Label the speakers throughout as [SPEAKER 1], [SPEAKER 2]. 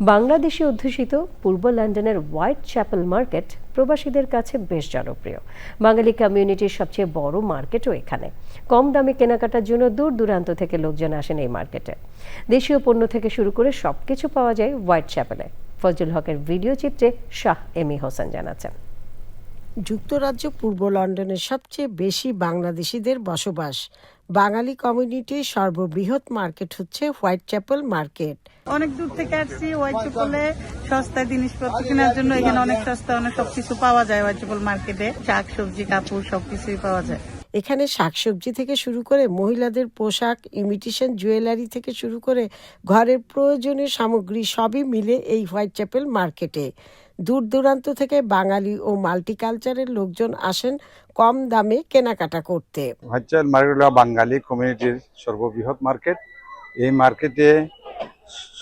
[SPEAKER 1] বাংলাদেশি অধ্যুষিত পূর্ব লন্ডনের white chapel market প্রবাসীদের কাছে বেশ জনপ্রিয়। বাঙালি কমিউনিটির সবচেয়ে বড় মার্কেটও এখানে। কম দামে কেনাকাটার জন্য দূর দূরান্ত থেকে লোকজন আসেন এই মার্কেটে। দেশীয় পণ্য থেকে শুরু করে সবকিছু পাওয়া যায় হোয়াইট চ্যাপেলে ফজল হকের ভিডিও চিত্রে শাহ এমি হোসেন জানাচ্ছেন।
[SPEAKER 2] যুক্তরাজ্য পূর্ব লন্ডনের সবচেয়ে বেশি বাংলাদেশিদের বসবাস। বাঙালি কমিউনিটির সর্ববৃহৎ মার্কেট হচ্ছে হোয়াইট চ্যাপেল মার্কেট।
[SPEAKER 3] অনেক দূর থেকে আসছি হোয়াইট চ্যাপেলে সস্তায় জিনিসপত্র কেনার জন্য। এখানে অনেক সস্তায় অনেক সবকিছু পাওয়া যায় হোয়াইট চ্যাপেল মার্কেটে। শাক, সবজি, কাপড় সবকিছুই পাওয়া যায়।
[SPEAKER 2] এখানে শাকসবজি থেকে শুরু করে মহিলাদের পোশাক ইমিটেশন জুয়েলারি থেকে শুরু করে ঘরের প্রয়োজনীয় সামগ্রী সবই মিলে এই হোয়াইট চ্যাপেল মার্কেটে দূর দূরান্ত থেকে বাঙালি ও মাল্টিকালচারের লোকজন আসেন কম দামে কেনাকাটা করতে।
[SPEAKER 4] বাঙালি কমিউনিটির সর্ববৃহৎ মার্কেট এই মার্কেটে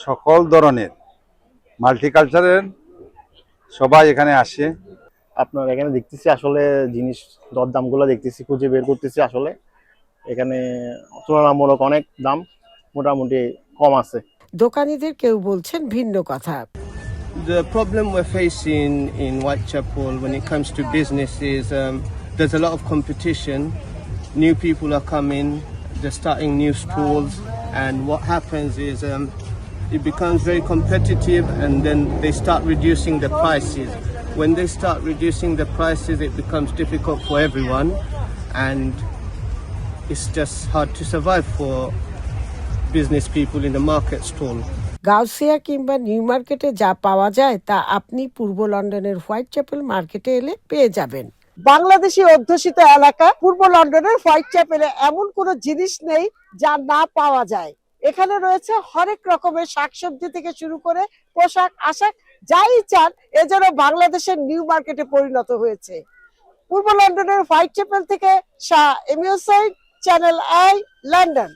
[SPEAKER 4] সকল ধরনের মাল্টিকালচারের সবাই এখানে আসে।
[SPEAKER 5] আপনার এখানে দেখতেছি আসলে জিনিস দরদামগুলো দেখতেছি খুঁজে বের করতেছি আসলে এখানে তুলনামূলক অনেক দাম মোটামুটি কম আছে
[SPEAKER 2] দোকানিদের কেউ বলছেন ভিন্ন কথা
[SPEAKER 6] The problem we're facing in Whitechapel when it comes to business is um, there's a lot of competition. New people are coming, they're starting new stores, and what happens is um, it becomes very competitive, and then they start reducing the prices. When they start reducing the prices, it becomes difficult for everyone, and it's just hard to survive for business people in the market stall.
[SPEAKER 2] Gausia কিংবা new মার্কেটে যা পাওয়া যায় তা আপনি পূর্ব লন্ডনের white chapel মার্কেটে এলে পেয়ে যাবেন বাংলাদেশি অধ্যুষিত এলাকা পূর্ব লন্ডনের হোয়াইট চ্যাপেলে এমন কোনো জিনিস নেই যা না পাওয়া যায় এখানে রয়েছে হরেক রকমের শাকসবজি থেকে শুরু করে পোশাক আশাক যাই চান এজন্য বাংলাদেশের নিউ মার্কেটে পরিণত হয়েছে। পূর্ব লন্ডনের হোয়াইট চ্যাপেল থেকে শাহ এমিওসাইড চ্যানেল আই লন্ডন